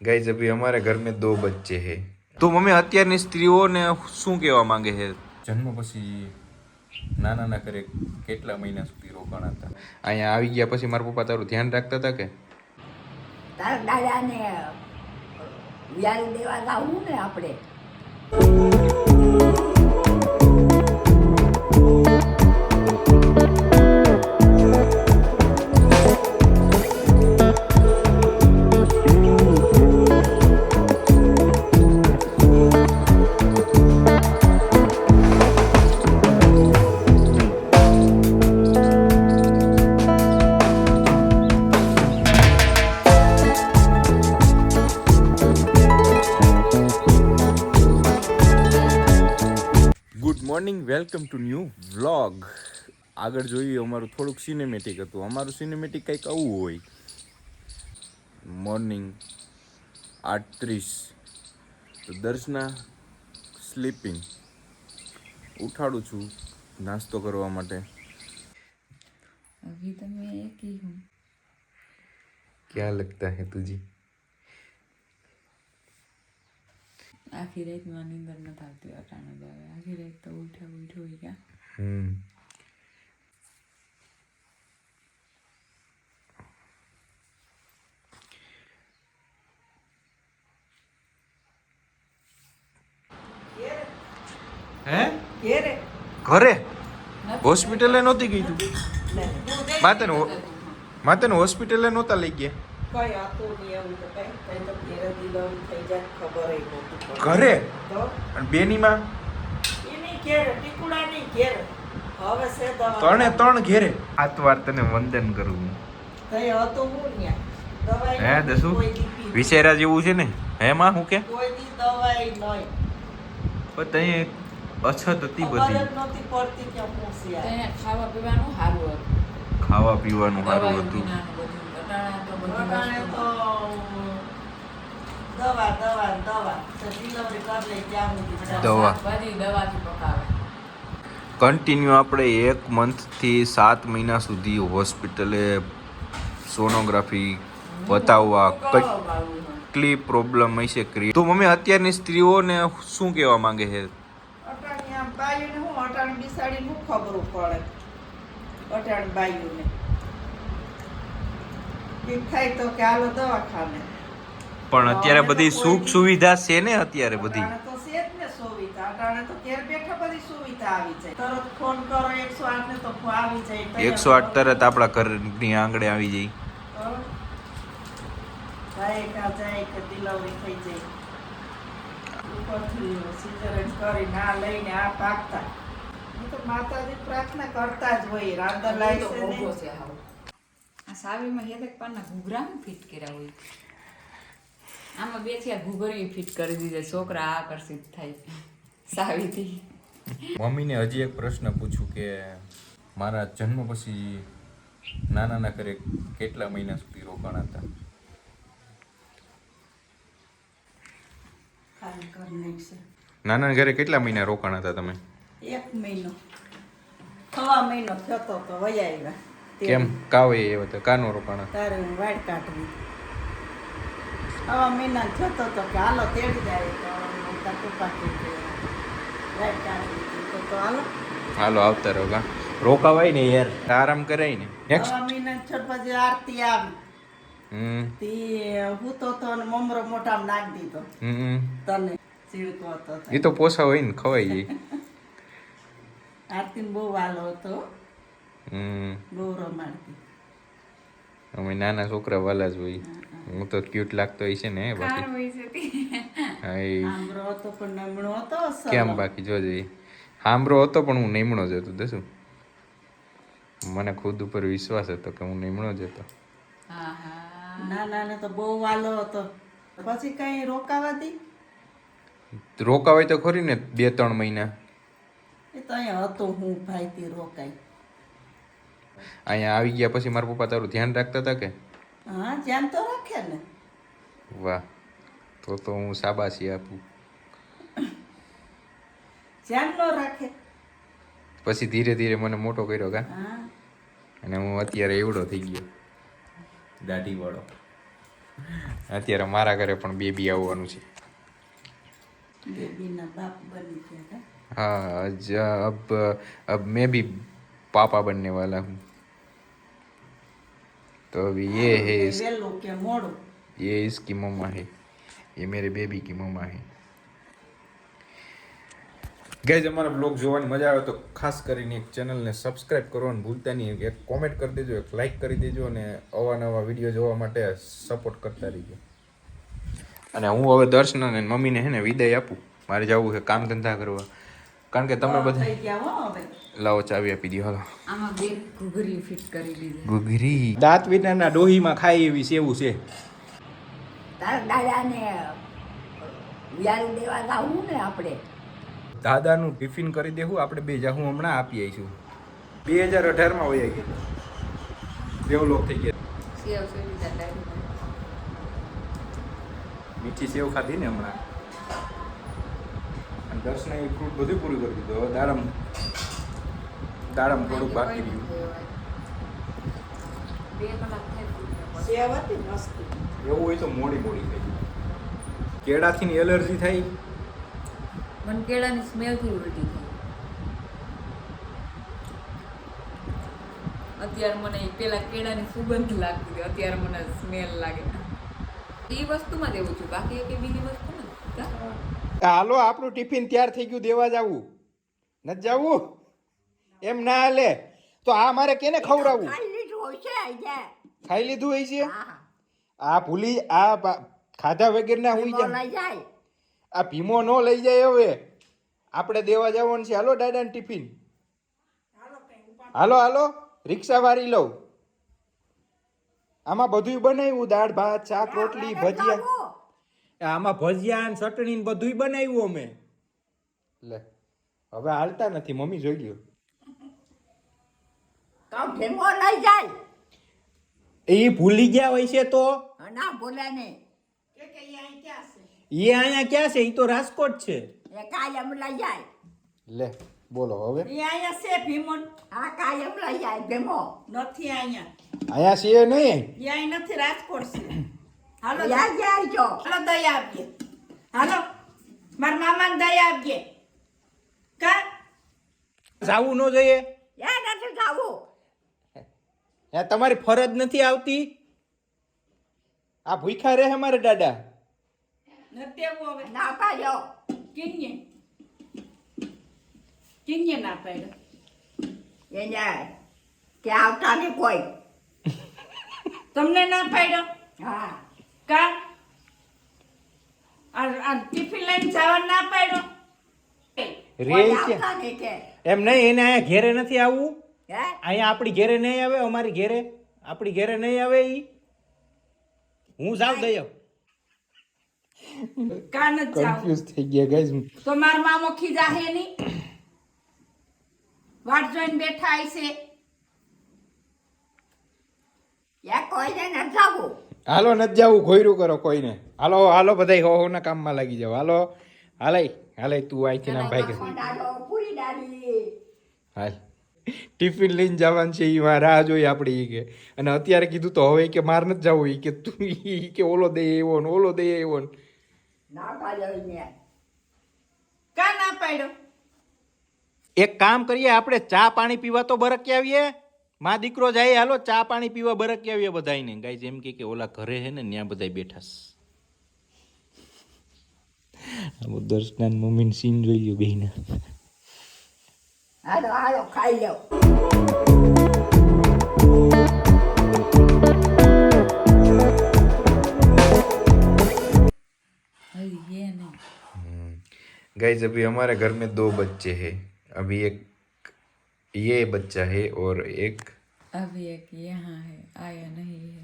Guys अभी हमारे घर में दो बच्चे हैं તો મમ્મી અત્યારની સ્ત્રીઓને શું કહેવા માંગે છે જન્મ પછી નાના ના કરે કેટલા મહિના સુધી રોકાણ હતા અહીંયા આવી ગયા પછી મારા પપ્પા તારું ધ્યાન રાખતા હતા કે તારા દાદાને વ્યાલ દેવા ગાવું ને આપણે Welcome to new vlog. આગળ જોઈએ અમારું થોડુંક સિનેમેટિક હતું. અમારું સિનેમેટિક કંઈક આવું હોય. મોર્નિંગ આઠત્રીસ. તો દર્શના સ્લીપિંગ ઉઠાડું છું નાસ્તો કરવા માટે. અભી તમે ક્યાં લગતા હે તુજી? આખી રાતમાં નીંદર ન આવતી અટાણો જ આવે આખી રાત તો ઉઠ્યા ઉઠ્યો હોય ક્યાં હમ હે ઘરે હોસ્પિટલે નહોતી ગઈ તું? માતેને માતેને હોસ્પિટલે નહોતા લઈ ગયા? કઈ હતું નહીં એવું તો કઈ કઈ તો ઘેરે ડિલિવરી થઈ જાય ખબર ય નહોતી ઘરે? તો? અને બેનીમાં? એની ઘેરે ટીકુડાની ઘેરે. હવે છે ત્રણે ત્રણ ઘેરે. આત વાર તને વંદન કરું તઈ હતું હું ન્યા? હે દસુ? કોઈ. વિશેરા જેવું છે ને? હે માં હું કે? કોઈ દી દવાઈ પણ તઈ અછત હતી બધી. નહોતી પડતી કે હું છે ખાવા પીવાનું સારું હતું. ખાવા પીવાનું સારું હતું. તો દવા દવા દવા. ડિલિવરી કરી લે ત્યાં સુધી દવા. બધી દવાથી પકાવે. કન્ટિન્યુ આપણે એક મંથથી સાત મહિના સુધી હોસ્પિટલે સોનોગ્રાફી બતાવવા. કેટલી પ્રોબ્લેમ હશે ક્રિએટ તો મમ્મી અત્યારની સ્ત્રીઓને શું કહેવા માંગે છે? અટાણી આમ બાયુને હું અટાણી બિસાડીને હું ખબર પડે? અટાણી બાયુને. થાય તો કે હાલો દવાખાને. પણ અત્યારે બધી સુખ સુવિધા છે ને અત્યારે બધી? તો છે જ ને સુવિધા. અટાણે તો ઘેર બેઠા બધી સુવિધા આવી જાય. તરત ફોન કરો એકસો આઠ ને તો આવી જાય. તરત એકસો આઠ તરત આપણા ઘરની આંગણે આવી જાય. જાય કા જાય કે ડિલિવરી થઈ જાય. ઉપરથી સિઝરેન કરીને આ લઈને આ પાકતા. તો માતાજી પ્રાર્થના કરતા જ હોય. રાંધા લાય છે ને સાવીમાં હેતક પાનના ઘૂઘરા હું ફિટ કર્યા હોય. આમાં બેથી આ ઘૂઘરી ફિટ કરી દીધા. છોકરા આકર્ષિત થાય. સાવીથી. મમ્મીને હજી એક પ્રશ્ન પૂછું કે મારા જન્મ પછી નાનાના ઘરે કેટલા મહિના સુધી રોકાણ હતા? નાના ઘરે કેટલા મહિના રોકાણ હતા તમે? એક મહિનો. સવા મહિનો થતો તો વયા આવ્યા. કેમ? કાવે એ તો કાનો રોપાણા? તારે હું વાડ કાઢવી. સવા મહિના થતો તો કે હાલો તેડી જાય તો મમતા પાકી વાડ કાઢવી તો તો હાલો. હાલો આવતા રહો કા. રોકાવાય ને યાર. આરામ કરાય ને. નેક્સ્ટ મહિના છોડ પછી આરતી આવી. હમ. તી હું તો તો મમરો મોઢામાં નાખ દીધો. હમ. તને ચીડકો હતો. એ તો પોસા હોય ને ખવાય જાય આરતીને બહુ વાલો હતો હમ. બહુ અમે નાના છોકરા વાલા જ હોય. હું તો ક્યુટ લાગતો હોય છે ને બાકી. કેમ બાકી જોજે હામરો હતો પણ હું નિમણો જ હતો દસું. મને ખુદ ઉપર વિશ્વાસ હતો કે હું નિમણો જ હતો. હા હા. નાના તો બહુ વાલો હતો. પછી કઈ રોકાવા દી? રોકાવાય તો ખરી ને બે ત્રણ મહિના. એ તો અહીંયા હતું હું ભાઈ થી રોકાઈ. અહીંયા આવી ગયા પછી મારા પપ્પા તારું ધ્યાન રાખતા હતા કે હા ધ્યાન તો રાખે ને વાહ તો તો હું શાબાશી આપું ધ્યાન ન રાખે પછી ધીરે ધીરે મને મોટો કર્યો કા હા અને હું અત્યારે એવડો થઈ ગયો દાઢી વાળો અત્યારે મારા ઘરે પણ બેબી આવવાનું છે બેબીના બાપ બની ગયા हाँ ज- अब अब मैं भी पापा बनने वाला हूँ तो अभी ये है इस, વહેલું કે મોડું ये इसकी मम्मा है ये मेरे बेबी की मम्मा है ગેજ અમારા બ્લોગ જોવાની મજા આવે તો ખાસ કરીને એક ચેનલને સબસ્ક્રાઇબ કરવાનું ભૂલતા નહીં એક કોમેન્ટ કરી દેજો એક લાઈક કરી દેજો અને અવાનવા વિડીયો જોવા માટે સપોર્ટ કરતા રહીજો અને હું હવે દર્શન અને મમ્મીને હે ને વિદાય આપું મારે જવું છે કામ ધંધા કરવા કારણ કે તમે બધા થઈ ગયા હો હવે લાવો ચાવી આપી દો હાલો. આમાં બે ઘૂઘરી ફિટ કરી દીધી ગુગરી દાંત વિનાના ડોહીમાં ખાય એવી સેવું છે. તારા દાદાને વ્યાલ દેવા જાવું ને આપણે. દાદાનું ટિફિન કરી દેવું આપણે બે જાહું હમણાં આપી આવીશું બે હજાર અઢારમાં વયા ગયા. ડેવલોપ થઈ ગયા. મીઠી સેવ ખાધી ને હમણાં. દર્શને એ ફ્રૂટ બધું પૂરું કરી દીધું. હવે દાડમ દાડમ થોડુંક બાકી રહ્યું. એવું હોય તો મોડી મોડી થઈ કેળાથી એલર્જી થાય? મને કેળાની સ્મેલથી ઉલટી થઈ. અત્યારે મને પેલા કેળાની સુગંધ લાગતી હતી. અત્યારે મને સ્મેલ લાગે. એ વસ્તુમાં દેવું છું. બાકી એક બીજી વસ્તુ નથી હાલો આપણું ટિફિન તૈયાર થઈ ગયું દેવા જવું. નથી જવું? એમ ના હાલે. તો આ મારે કેને ખવડાવવું? ખાઈ લીધું હોય છે આ ભૂલી આ ખાધા વગેરેના હું જાય. આ ભીમો ન લઈ જાય હવે. આપણે દેવા જવાનું છે. હાલો દાદાને ટિફિન. હાલો હાલો રિક્ષા વારી લઉં. આમાં બધુંય બનાવ્યું. દાળ ભાત શાક રોટલી ભજીયા. આમાં ભજીયા ને ચટણી ને બધુંય બનાવ્યું અમે. લે હવે હાલતા નથી મમ્મી જોઈ લ્યો. તો ભેમો લઈ જાય એ ભૂલી ગયા હોય છે તો? ના નહીં કે કે અહીંયા ક્યાં છે? એ અહીંયા ક્યાં છે? એ તો રાજકોટ છે. એ કાયમ લઈ જાય. લે બોલો હવે. એ અહીંયા છે ભીમન. આ કાયમ લઈ જાય ભીમો. નથી અહીંયા. અહીંયા છે નહીં? એ અહીં નથી રાજકોટ છે. હાલો યા જાય છો હાલો દયા આપજે. હાલો. મારા મામાને દયા આપજે. કા? જાવું ન જોઈએ. યા નથી જાવું. હે તમારી ફરજ નથી આવતી. આ ભૂખા રહે મારે દાદા. નથી આવું હવે. ના પાડ્યો. કિન્યે. કિન્યે ના પાડ્યો. એને કે આવતા નહીં કોઈ. તમને ના પાડ્યો? હા. કા? આ આ ટિફિન લઈને જવા ના પાડ્યો? રે છે આવતા નહીં કે. એમ નહીં એને અહીંયા ઘેરે નથી આવવું? અહીંયા આપણી ઘેરે નહીં આવે અમારી ઘેરે? આપણી ઘેરે નહીં આવે ઈ? હું જાવ દયો. કા નથી કન્ફ્યુઝ થઈ ગયા ગાઈઝ તો માર મામો ખીજા હે ની વાટ જોઈને બેઠા છે યા કોઈને નથી જાવું હાલો નથી જવું ખોયરું કરો કોઈને. હાલો હાલો બધા હો હોના કામમાં લાગી જાવ હાલો હાલે હાલે તું અહીંથી ના ભાઈ કે હાલ ટિફિન લઈને જવાનું છે એ રાહ જોઈ આપણે એ કે. અને અત્યારે કીધું તો હવે કે માર નથી જવું એ કે તું કે ઓલો દે એવો ને ઓલો દે એવો ને એક કામ કરીએ આપણે ચા પાણી પીવા તો બરકી આવીએ. માં દીકરો જાય હાલો ચા પાણી પીવા બરકી આવીએ બધાયને ગાય જેમ કે કે ઓલા ઘરે હે ને ત્યાં બધા બેઠા છે દર્શના મમ્મીને સીન જોઈ લ્યો બેને હાલો હાલો ખાઈ લો હજી ये नहीं गाइज अभी हमारे घर में दो बच्चे हैं अभी एक ये बच्चा है और एक अभी एक यहाँ है आया नहीं है